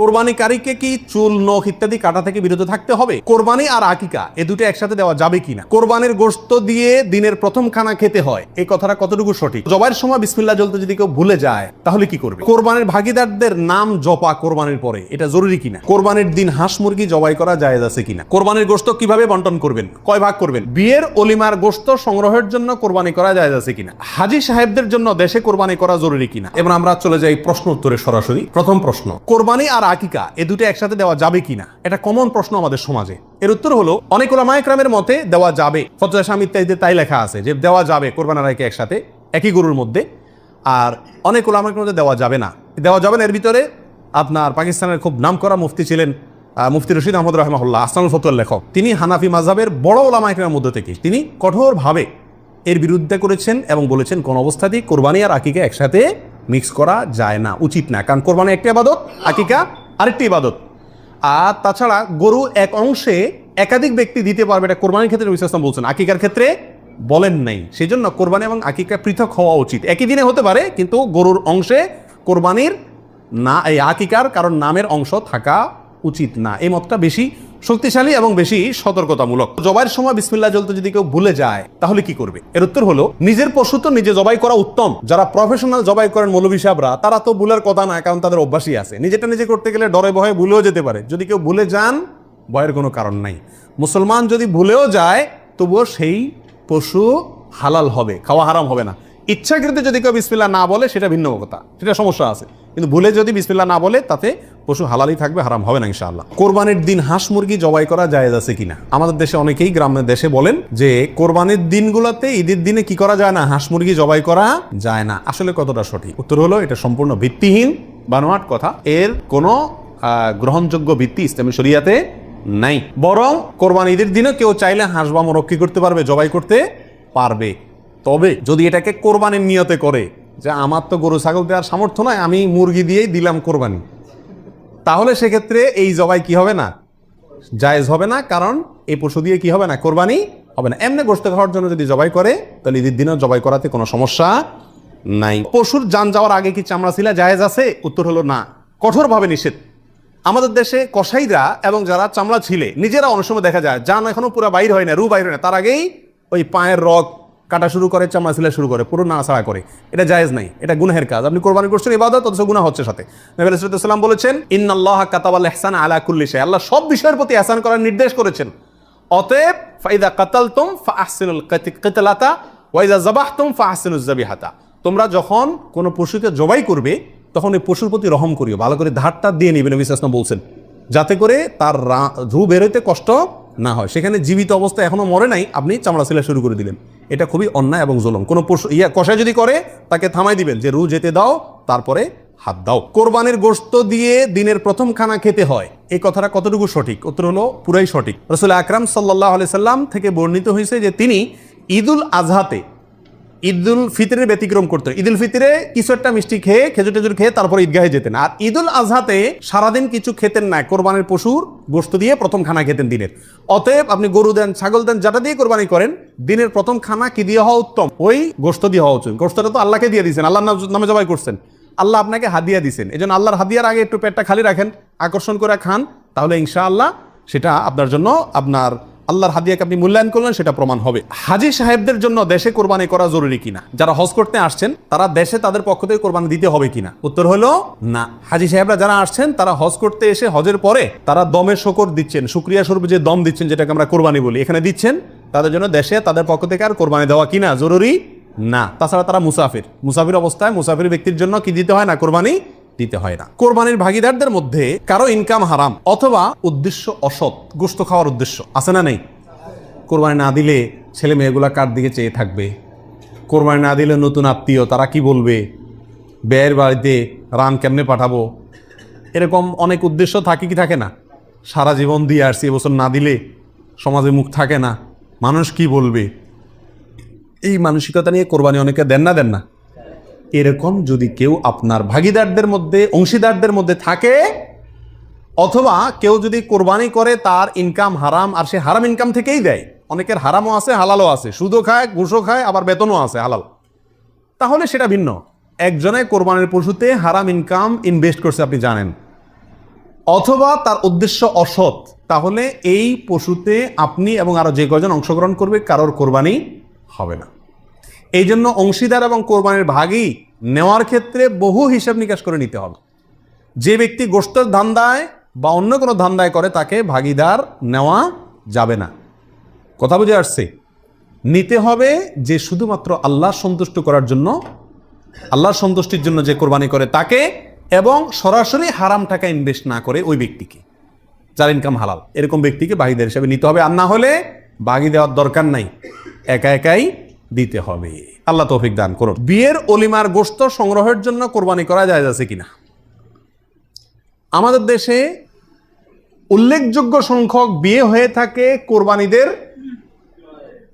কোরবানিকারীকে কি চুল, নখ ইত্যাদি কাটা থেকে বিরত থাকতে হবে? কোরবানি আর আকিকা, এ দুটো একসাথে দেওয়া যাবে কিনা? কোরবানির গোশত দিয়ে দিনের প্রথম খানা খেতে হয়। এই কথাটা কতটুকু সঠিক? জবাইয়ের সময় বিসমিল্লাহ জ্বলতে যদি কেউ ভুলে যায়, তাহলে কি করবে? কোরবানির ভাগিদারদের নাম জপা কোরবানির পরে, এটা জরুরি কিনা? কোরবানির দিন হাঁস মুরগি জবাই করা যায় আছে কিনা? কোরবানির গোশত কীভাবে বন্টন করবেন? কয় ভাগ করবেন? বিয়ের অলিমার গোশত সংগ্রহের জন্য কোরবানি করা যায় আছে কিনা? হাজি সাহেবদের জন্য দেশে কোরবানি করা জরুরি কিনা? এবার আমরা চলে যাই প্রশ্ন উত্তরে সরাসরি। প্রথম প্রশ্ন, কোরবানি আর আকিকা, এ দুটো একসাথে দেওয়া যাবে কিনা? এটা কমন প্রশ্ন আমাদের সমাজে। এর উত্তর হলো, অনেক ওলামায়করামের মতে দেওয়া যাবে। ফতোয়া স্বামী ইত্যাদিতে তাই লেখা আছে যে, দেওয়া যাবে কোরবান একসাথে, একই গরুর মধ্যে। আর অনেক ওলামায়কের মধ্যে দেওয়া যাবে না। দেওয়া যাবে না, এর ভিতরে আপনার পাকিস্তানের খুব নামকরা মুফতি ছিলেন মুফতি রশিদ আহমদ রহমাহুল্লাহ আসলামুল ফতুয়ার লেখক। তিনি হানাফি মাজাবের বড় ওলামায়কের মধ্যে থেকে, তিনি কঠোরভাবে এর বিরুদ্ধে করেছেন এবং বলেছেন, কোন অবস্থাতেই কোরবানি আর আকিকা একসাথে মিক্স করা যায় না, উচিত না। কারণ কোরবানি একটি আবাদত আকিকা আরেকটি ইবাদত। আর তাছাড়া গরু এক অংশে একাধিক ব্যক্তি দিতে পারবে, এটা কোরবানির ক্ষেত্রে ইসলাম বলছেন। আকিকার ক্ষেত্রে বলেন নাই। সেই জন্য কোরবানি এবং আকিকা পৃথক হওয়া উচিত। একই দিনে হতে পারে, কিন্তু গরুর অংশে কোরবানির না, এই আকিকার কারণ নামের অংশ থাকা উচিত না। এই মতটা বেশি শক্তিশালী এবং বেশি সতর্কতামূলক। জবাইয়ের সময় বিসমিল্লাহ জ্বলতে যদি কেউ ভুলে যায়, তাহলে কি করবে? এর উত্তর হলো, নিজের পশু তো নিজে জবাই করা উত্তম। যারা প্রফেশনাল জবাই করেন মৌলভী সাহেবরা, তারা তো ভুলের কথা না কারণ তাদের অভ্যাসই আছে। নিজেটা নিজে করতে গেলে ডরে ভয়ে ভুলেও যেতে পারে। যদি কেউ ভুলে যান, ভয়ের কোনো কারণ নাই। মুসলমান যদি ভুলেও যায়, তবুও সেই পশু হালাল হবে, খাওয়া হারাম হবে না। ইচ্ছাকৃত যদি কেউ বিসমিল্লা না বলে, সেটা ভিন্ন কথা। সেটা সমস্যা আছে। কিন্তু ভুলে যদি বিসমিল্লা না বলে, তাতে পশু হালালই থাকবে, হারাম হবে না ইনশাআল্লাহ। কোরবানির দিন হাঁস মুরগি জবাই করা জায়েজ আছে কিনা? আমাদের দেশে অনেকেই গ্রামের দেশে বলেন যে, কোরবানির দিনগুলোতে ঈদের দিনে কি করা যায় না? হাঁস মুরগি জবাই করা যায় না। আসলে কতটা সঠিক? উত্তর হলো, এটা সম্পূর্ণ ভিত্তিহীন বানোয়াট কথা। এর কোনো গ্রহণযোগ্য ভিত্তি ইসলামী শরিয়াতে নাই। বরং কোরবান ঈদের দিনে কেউ চাইলে হাঁস বা মোরগ করতে পারবে, জবাই করতে পারবে। তবে যদি এটাকে কোরবানির নিয়তে করে, যে আমার তো গরু, ছাগল দেওয়ার সামর্থ্য নয় আমি মুরগি দিয়েই দিলাম কোরবানি। তাহলে সেক্ষেত্রে এই জবাই কি হবে না? জায়েজ হবে না, কারণ এই পশু দিয়ে কি হবে না? কোরবানি হবে না। এমনি গোস্ত খাওয়ার জন্য যদি জবাই করে, তাহলে ঈদের দিনও জবাই করাতে কোনো সমস্যা নাই। পশুর যান যাওয়ার আগে কি চামড়া ছিলা জায়েজ আছে? উত্তর হলো না। কঠোরভাবে নিষেধ। আমাদের দেশে কসাইরা এবং যারা চামড়া ছিলে, নিজেরা অনেক সময় দেখা যায়, যান এখনও পুরো বাইর হয় না, রু বাইর হয় না। তার আগেই ওই পায়ের রগ কাটা শুরু করে, চামড়া ছিলা শুরু করে, পুরো নাড়াছাড়া করে। এটা জায়েজ নাই, এটা গুনাহের কাজ। আপনি কোরবানি করছেন, ইবাদত, অথচ গুনাহ হচ্ছে সাথে। নবী আলাইহিস বলেছেন, ইন্নাল্লাহ কাতাবাল ইহসান আলা কুল্লি শাই আল্লাহ সব বিষয়ের প্রতি ইহসান করার নির্দেশ করেছেন। অতএব, ফাইদা কাতালতুম ফাআহসিনুল কাতি- কিতলাতা ওয়াইদা যাবাহতুম ফাআহসিনুজ যাবিহাতা। তোমরা যখন কোনো পশুকে জবাই করবে, তখন ওই পশুর প্রতি রহম করিও। ভালো করে ধারটা দিয়ে নিবে, নবী সাল্লাল্লাহু বলছেন। যাতে করে তার রা- রু বেরোতে কষ্ট না হয়। সেখানে জীবিত অবস্থা এখনও মরে নাই, আপনি চামড়া সিলা শুরু করে দিলেন। এটা খুবই অন্যায় এবং জুলুম। কোনো পশু ইয়া কষায় যদি করে, তাকে থামাই দিবেন। যে রু যেতে দাও, তারপরে হাত দাও। কোরবানের গোস্ত দিয়ে দিনের প্রথম খানা খেতে হয়। এই কথাটা কতটুকু সঠিক? উত্তর হলো পুরাই সঠিক। রসুল আকরাম সাল্লাহ আলি সাল্লাম থেকে বর্ণিত হয়েছে যে তিনি ঈদুল আজহাতে ঈদুল ফিতরের ব্যতিক্রম করতেন ঈদুল ফিতরে কিছু একটা মিষ্টি খেয়ে, খেজুর টেজুর খেয়ে তারপরে ঈদগাহে যেতেন। আর ঈদুল আজহাতে সারাদিন কিছু খেতেন না। কোরবানির পশুর গোস্ত দিয়ে প্রথম খানা খেতেন দিনের। অতএব আপনি গরু দেন, ছাগল দেন, যেটা দিয়ে কোরবানি করেন, দিনের প্রথম খানা কি দিয়ে হওয়া উত্তম? ওই গোস্ত দিয়ে হওয়া উচিত। গোস্তটা তো আল্লাহকে দিয়ে দিয়েছেন। আল্লাহ নামে জবাই করছেন। আল্লাহ আপনাকে হাদিয়া দিয়েছেন। এই জন্য আল্লাহর হাদিয়ার আগে একটু পেটটা খালি রাখেন, আকর্ষণ করে খান, তাহলে ইনশাআল্লাহ সেটা আপনার জন্য আপনার আল্লাহর হাদিয়াকে আপনি মূল্যায়ন করলেন, সেটা প্রমাণ হবে। হাজি সাহেবদের জন্য দেশে কোরবানি করা জরুরি কিনা? যারা হজ করতে আসছেন, তারা দেশে তাদের পক্ষ থেকে কোরবানি দিতে হবে কিনা? উত্তর হলো, না। হাজি সাহেবরা যারা আসছেন, তারা হজ করতে এসে হজের পরে তারা দমের শকর দিচ্ছেন শুক্রিয়া স্বরূপ যে দম দিচ্ছেন, যেটাকে আমরা কোরবানি বলি, এখানে দিচ্ছেন, তাদের জন্য দেশে তাদের পক্ষ থেকে আর কোরবানি দেওয়া কিনা? জরুরি না। তাছাড়া তারা মুসাফির। মুসাফির অবস্থায় মুসাফির ব্যক্তির জন্য কি দিতে হয় না? কোরবানি দিতে হয় না। কোরবানির ভাগিদারদের মধ্যে কারও ইনকাম হারাম অথবা উদ্দেশ্য অসৎ গোস্ত খাওয়ার উদ্দেশ্য আছে না নেই? কোরবানি না দিলে ছেলে মেয়েগুলা কার দিকে চেয়ে থাকবে? কোরবানি না দিলে নতুন আত্মীয় তারা কি বলবে? ব্যয়ের বাড়িতে রান কেমনে পাঠাবো? এরকম অনেক উদ্দেশ্য থাকে কি থাকে না? সারা জীবন দিয়ে আসছি, এবছর না দিলে সমাজে মুখ থাকে না। মানুষ কি বলবে? এই মানসিকতা নিয়ে কোরবানি অনেকে দেন না দেন না? এরকম যদি কেউ আপনার ভাগিদারদের মধ্যে, অংশীদারদের মধ্যে থাকে, অথবা কেউ যদি কোরবানি করে, তার ইনকাম হারাম, আর সে হারাম ইনকাম থেকেই দেয়। অনেকের হারামও আছে, হালালও আছে। সুদও খায়, ঘুষও খায়, আবার বেতনও আছে, হালাল। তাহলে সেটা ভিন্ন। একজনে কোরবানির পশুতে হারাম ইনকাম ইনভেস্ট করছে, আপনি জানেন। অথবা তার উদ্দেশ্য অসৎ, তাহলে এই পশুতে আপনি এবং আরও যে কজন অংশগ্রহণ করবে, কারোর কোরবানি হবে না। এই জন্য অংশীদার এবং কোরবানির ভাগই নেওয়ার ক্ষেত্রে বহু হিসাব নিকাশ করে নিতে হবে। যে ব্যক্তি গোষ্ঠের ধান্দায় বা অন্য কোনো ধান্দায় করে, তাকে ভাগিদার নেওয়া যাবে না। কথা বুঝে আসছে? নিতে হবে যে শুধুমাত্র আল্লাহ সন্তুষ্ট করার জন্য আল্লাহর সন্তুষ্টির জন্য যে কোরবানি করে তাকে এবং সরাসরি হারাম টাকা ইনভেস্ট না করে ওই ব্যক্তিকে। যার ইনকাম হালাল। এরকম ব্যক্তিকে বাগিদার হিসাবে নিতে হবে। আর না হলে বাগি দেওয়ার দরকার নাই। একা একাই দিতে হবে। আল্লাহ তৌফিক দান করুন। বিয়ের অলিমার গোস্ত সংগ্রহের জন্য কোরবানি করা যায় আছে কিনা? আমাদের দেশে উল্লেখযোগ্য সংখ্যক বিয়ে হয়ে থাকে কোরবানিদের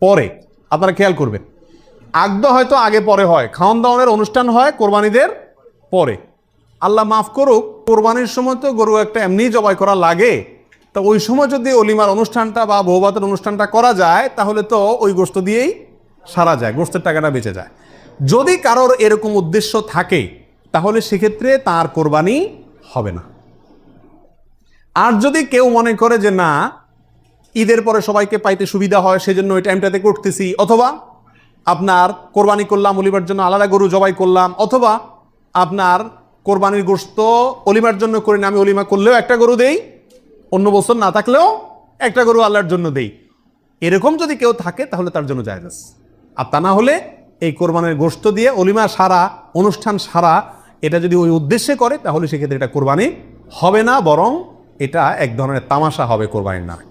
পরে। আপনারা খেয়াল করবেন, আগদ হয়তো আগে পরে হয়, খাওয়ান দাওয়ানের অনুষ্ঠান হয় কোরবানিদের পরে। আল্লাহ মাফ করুক, কোরবানির সময় তো গরু একটা এমনি জবাই করা লাগে। তা ওই সময় যদি অলিমার অনুষ্ঠানটা বা বৌভাতের অনুষ্ঠানটা করা যায়, তাহলে তো ওই গোস্ত দিয়েই সারা যায় গোস্তের টাকাটা বেঁচে যায়। যদি কারোর এরকম উদ্দেশ্য থাকে, তাহলে সেক্ষেত্রে তার কোরবানি হবে না। আর যদি কেউ মনে করে যে, না, ঈদের পরে সবাইকে পাইতে সুবিধা হয়, সেজন্য ওই টাইমটাতে করতেছি, অথবা, আপনার কোরবানি করলাম, অলিবার জন্য আলাদা গরু জবাই করলাম, অথবা, আপনার কোরবানির গোস্ত অলিমার জন্য করে না, আমি অলিমা করলেও একটা গরু দেই, অন্য বছর না থাকলেও একটা গরু আল্লাহর জন্য দেই। এরকম যদি কেউ থাকে, তাহলে তার জন্য জায়গা আর তা না হলে এই কোরবানের গোস্ত দিয়ে অলিমা সারা, অনুষ্ঠান সারা, এটা যদি ওই উদ্দেশ্যে করে, তাহলে সেক্ষেত্রে এটা কোরবানি হবে না, বরং এটা এক ধরনের তামাশা হবে কোরবানির নামে।